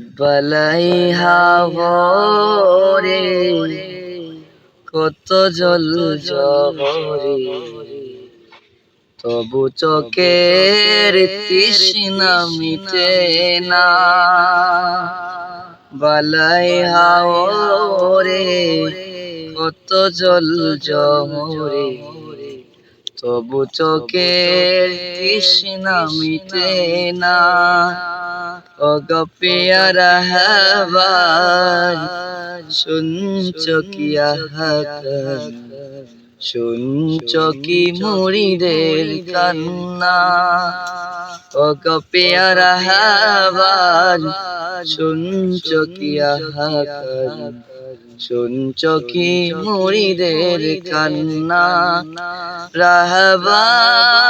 বালাই হাওরে, কত জল জহরে তবু চোখের তৃষ্ণা মিটে না। বালাই হাওরে, কত জল জহরে তবু চোখের তৃষ্ণা মিটে না। অগপিয়ারা হবার শুনছ কি আহাকার শুনছ কি মুড়িদের কান্না। অগপিয়ারা হবার শুনছ কি আহাকার শুনছ কি মুড়িদের কান্না। রাহবার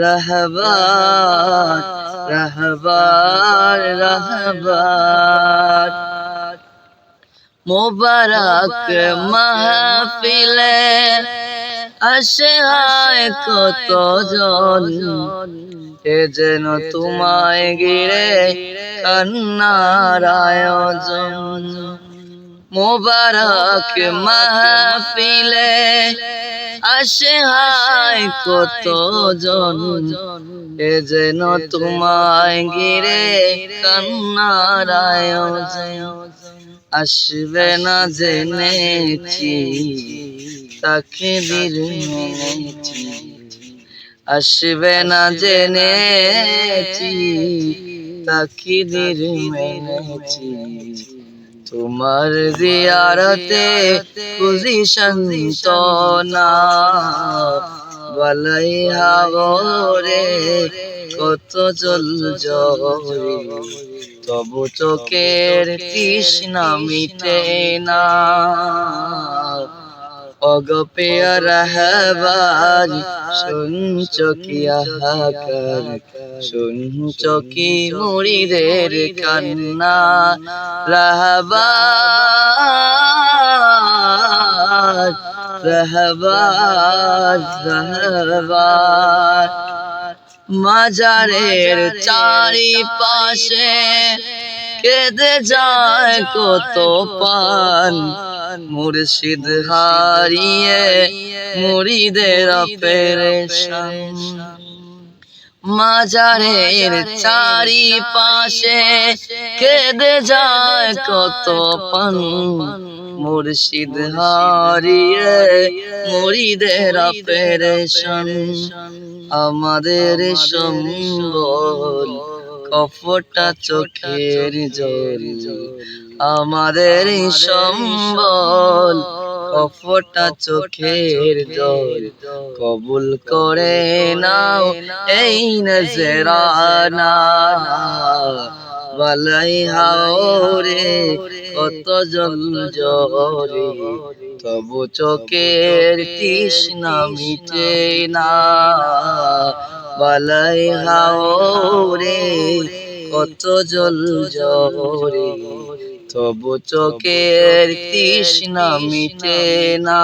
রাহবার রাহবার রাহবার মোবারক মাহফিলে আসে হায় কত জন, এ যেন তোমায় গিরে কান্নার আয়োজন মোবারক মাহফিলে আসে হায়, কত জন। এ যেন তোমায় গিরে কান্নার আয়োজন আসবে না জেনেছি, তাকে মেনেছি। আসবে না জেনেছি, তাকে বীর মেনেছি। তোমার জিয়ারতে খুঁজি সন্তনা বলাই হাওরে কত জল জরি তবু চোখের তৃষ্ণা মিটে না। অগপেয়ার হবার শুনছ কি আহাকার শুনছ কি মুড়িদের কান্না রাহবার রাহবার রাহবার মাজারের চারিপাশে কেঁদে যায় কত পান। মুর্শিদ হারিয়ে মুড়িদের পেরেশান মাজারের চারিপাশে কেঁদে যায় কত পান। মুর্শিদ হারিয়ে মুড়িদের পেরেশান আমাদের সম্বল কফটা চোখের জল। আমাদের সম্বল কফটা চোখের জল। কবুল করে নাও এই নজরানা। বালাই হাওরে কত জল জরে তবু চোখের তৃষ্ণা মিটে না। বালাই হাওরে কত জল জরে তবু চোখের তৃষ্ণা মিটে না।